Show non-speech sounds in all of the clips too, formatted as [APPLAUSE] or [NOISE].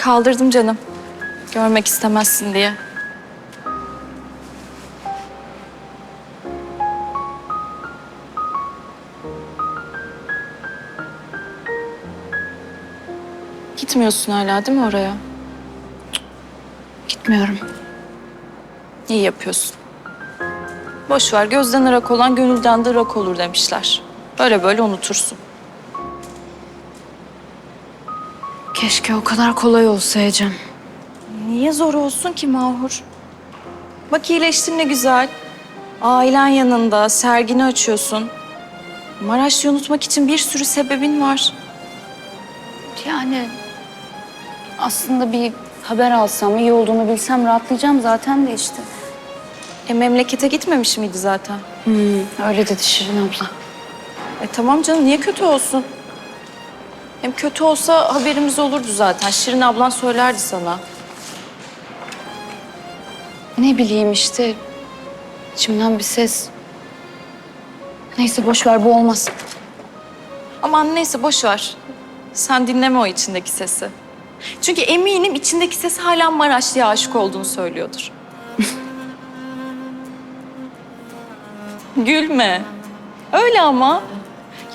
Kaldırdım canım. Görmek istemezsin diye. Gitmiyorsun hala değil mi oraya? Gitmiyorum. İyi yapıyorsun. Boş ver, gözden ırak olan gönülden de ırak olur demişler. Böyle böyle unutursun. Keşke o kadar kolay olsa Ecem. Niye zor olsun ki Mahur? Bak iyileştin ne güzel. Ailen yanında, sergini açıyorsun. Maraş'ı unutmak için bir sürü sebebin var. Yani aslında bir haber alsam, iyi olduğunu bilsem rahatlayacağım zaten de işte. E memlekete gitmemiş miydi zaten? Hmm, öyle dedi Şirin abla. E tamam canım, niye kötü olsun? Hem kötü olsa haberimiz olurdu zaten. Şirin ablan söylerdi sana. Ne bileyim işte içimden bir ses. Neyse boş ver bu olmaz. Aman neyse boş ver. Sen dinleme o içindeki sesi. Çünkü eminim içindeki ses hala Maraşlı'ya aşık olduğunu söylüyordur. [LAUGHS] Gülme. Öyle ama.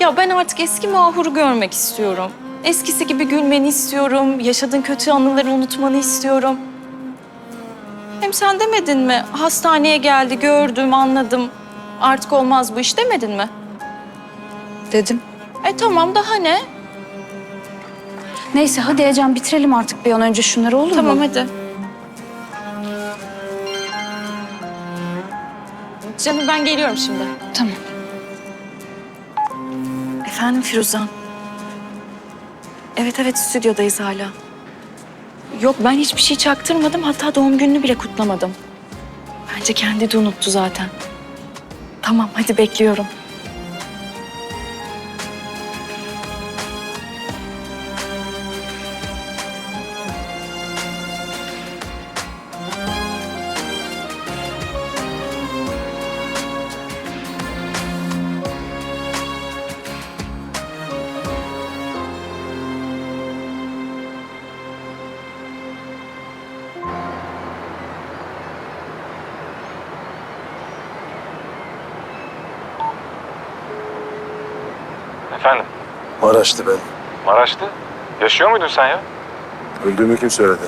Ya ben artık eski Mahur'u görmek istiyorum. Eskisi gibi gülmeni istiyorum. Yaşadığın kötü anıları unutmanı istiyorum. Hem sen demedin mi? Hastaneye geldi, gördüm, anladım. Artık olmaz bu iş demedin mi? Dedim. E tamam daha ne? Neyse hadi Ecem bitirelim artık bir an önce şunları olur Tamam mu? hadi. Canım ben geliyorum şimdi. Tamam. Efendim Firuzan. Evet evet stüdyodayız hala. Yok ben hiçbir şey çaktırmadım hatta doğum gününü bile kutlamadım. Bence kendi de unuttu zaten. Tamam hadi bekliyorum. Efendim? Maraş'tı ben. Maraş'tı. Yaşıyor muydun sen ya? Öldüğümü kim söyledi?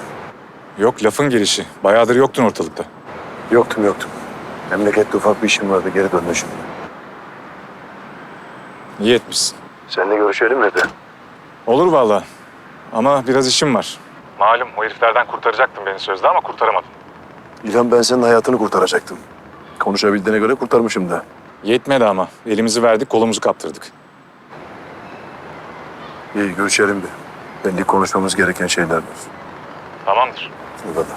Yok lafın gelişi. Bayağıdır yoktun ortalıkta. Yoktum yoktum. Memlekette ufak bir işim vardı geri döndüm şimdi. İyi etmişsin. Seninle görüşelim dedi. Olur vallahi. Ama biraz işim var. Malum o heriflerden kurtaracaktın beni sözde ama kurtaramadın. İlhan ben senin hayatını kurtaracaktım. Konuşabildiğine göre kurtarmışım da. Yetmedi ama. Elimizi verdik kolumuzu kaptırdık. İyi görüşelim bir. Belli konuşmamız gereken şeyler var. Tamamdır. O kadar.